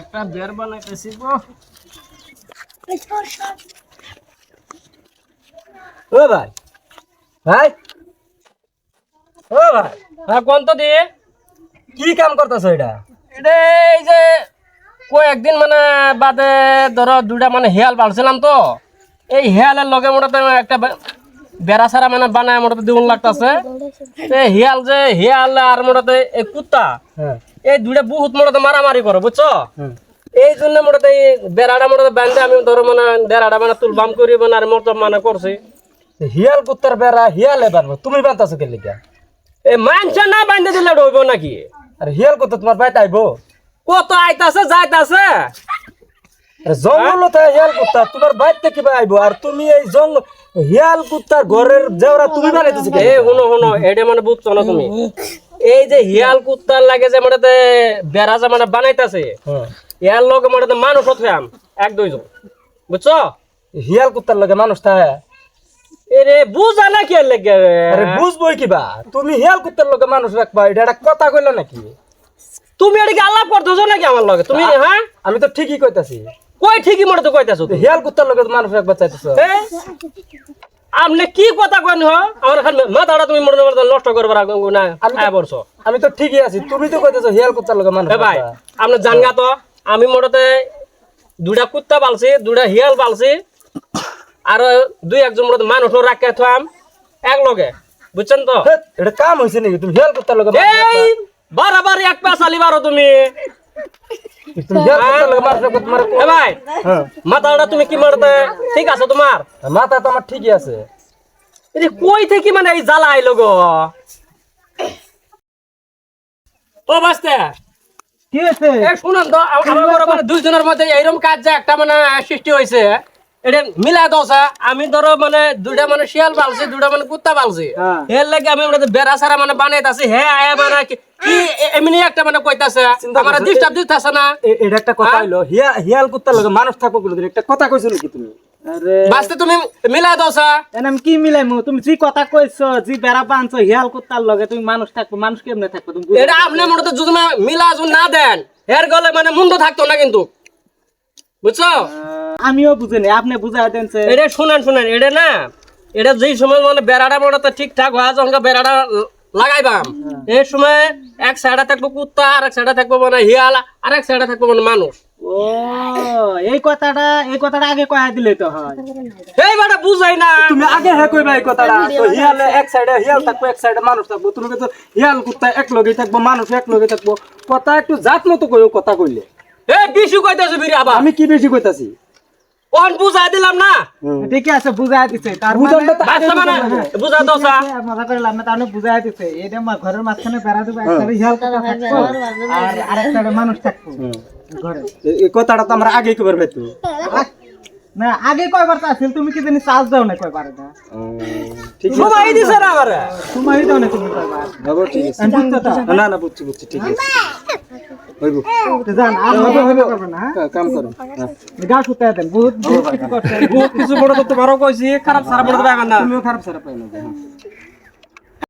একটা বের বানাইতেছি গো। ও ভাই। ভাই। ও ভাই। হ্যাঁ কোন তো দিয়ে? কি কাম করতেছো এটা? এটা এই যে কয়েকদিন মানে বাদে ধরো দুটা মানে হেয়াল পালছিলাম তো। এই হেয়ালের লগে মোটাতে একটা বেড়া সারা মানে বানায় মোটাতে দ্বিগুণ লাগতেছে। হিয়াল যে হিয়াল আর মোটাতে এই কুত্তা হ্যাঁ। এই দুইটা বহুত মোটাতে মারামারি করে বুঝছ। এই জন্য মোটাতে এই বেড়াটা মোটাতে বান্ধে আমি ধরো মানে বেড়াটা মানে তুলবাম করি মানে আর মোটা মানে করছি। হিয়াল কুত্তার বেড়া হিয়ালে পারব তুমি বানতাছো কে লিগা এই মাংস না বান্ধে দিলে রইব নাকি? আরে হিয়াল কুত্তা তোমার বাইতে আইবো কত আইতাছে যাইতাছে। জঙ্গল হিয়াল কুত্তা তোমার বাইতে কিবা আইবো? আর তুমি এই জঙ্গ হিয়াল কুত্তার ঘরের জেওরা তুমি বানাইতেছো এ এটা মানে বুঝছ না তুমি? এই যে হিয়াল কুত্তার লাগে যে মানে বেড়া যে মানে বানাইতাছে হ্যাঁ। ইয়ার লগে মানে মানুষ হতাম এক দুইজন। বুঝছ? হিয়াল কুত্তার লগে মানুষ থাকে। এরে বুঝা না কি লাগে? আরে বুঝবই কিবা? তুমি হিয়াল কুত্তার লগে মানুষ রাখবা এটা একটা কথা কইলা নাকি? তুমি এদিকে আলাপ করতেছো নাকি আমার লগে? তুমি হ্যাঁ? আমি তো ঠিকই কইতাছি। কই ঠিকই মনে তো কইতাছো হিয়াল কুত্তার লগে তো মানুষ রাখবা চাইতেছো এ? আপনি কি কথা কইন হ? আমার খালি মাথাটা তুমি মনে মনে নষ্ট করবার না আয় বলছো। আমি তো ঠিকই আছি তুমি তো কইতেছো হিয়াল কুত্তার লগে মানুষ ভাই। আপনি জানগা তো আমি মোটাতে দুটা কুত্তা পালছি দুটা হিয়াল পালছি আর দুই একজন মোটাতে মানুষ রাখে থাম এক লগে বুঝছেন তো? এটা কাম হইছে নাকি? তুমি হিয়াল কুত্তার লগে মানুষ এই বারাবার এক পা চালি বারো তুমি। ভাই হ্যাঁ। মাথাটা তুমি কি মারতে? ঠিক আছে তোমার? মাথা তো আমার ঠিকই আছে। কই থেকে মানে এই জ্বালা আইলো গো? ও বাস্তে। কি আছে এই শুনুন তো আমার দুইজনের মধ্যে এইরকম কাজ যে একটা মানে সৃষ্টি হয়েছে। এটা দশা আমি ধরো মানে দুইটা মানে শিয়াল পালছি দুইটা মানে কুত্তা পালছি হ্যাঁ। এর লাগে আমি মানে বেড়া সারা মানে বানাইতাছি হে আয় মানে কি এমনি একটা মানে কইতাছে আমার ডিস্টার্ব দিতেছে না। এটা একটা কথা হ্যাঁ? হইল হিয়া হিয়াল কুত্তার লগে মানুষ থাকব কোনোদিন একটা কথা কইছো নাকি তুমি? বাস্তে আমি কি মিলাইমু? তুমি যে কথা কইছো যে বেড়া বানছো হিয়াল কুত্তার লগে তুমি মানুষ থাকব মানুষ কেমনে থাকব তুমি? এটা আপনি মনে তো যদি না মিলা যদি না দেন। এর গলে মানে মুন্ড থাকতো না কিন্তু। বুঝছ? আমিও বুঝিনি আপনি বুঝাই দেন এটা শুনেন শুনেন এটা না এটা যেই সময় মানে বেড়াটা মোড়াতে ঠিকঠাক হয় যখন বেড়াটা লাগাইবাম। এই সময় এক সাইডে থাকব কুত্তা আর এক সাইডে থাকব মানে হিয়াল আর এক সাইডে থাকব মানে মানুষ। ও এই কথাটা এই কথাটা আগে কয়া দিলে তো হয়। এই বেটা বুঝাই না। তুমি আগে হ্যাঁ কইবা এই কথাটা তো হিয়ালে এক সাইডে হিয়াল থাকব এক সাইডে মানুষ থাকব। তুমি কিন্তু হিয়াল কুত্তা এক লগে থাকব মানুষ এক লগে থাকব। কথা একটু জাত মতো কইও কথা কইলে। এই বিশু কইতেছে বিরি আবার। আমি কি বেশি কইতাছি? অন বুঝাই দিলাম না? ঠিক আছে বুঝাই দিছে। তার বুঝানটা বাচ্চা মানে বুঝা মজা করে লাভ না তাহলে বুঝাই দিছে। এটা মা- ঘরের মাঝখানে বেড়া দেবো একটা হিয়াল কুত্তা থাকব আর আরেকটা মানুষ থাকব। ঘরে। এই কথাটা তো আমরা আগে কইবার পাইতো। না আগে কয়বার চাচ্ছিল তুমি কি জানি চার্জ দাও না কয়বার এটা দিছে না আমার? সময় দাও না তুমি। কয়বার ঠিক আছে। আমি বুঝতে তো না না বুঝছি বুঝছি ঠিক আছে। হইব। জান আর হবে হবে করবে না হ্যাঁ? কা- কাম করো। হ্যাঁ। গা শুকায় দেন বহুত কিছু বড় করতে পারো কইছি খারাপ সারা বড় দেবে না। তুমিও খারাপ সারা পাই না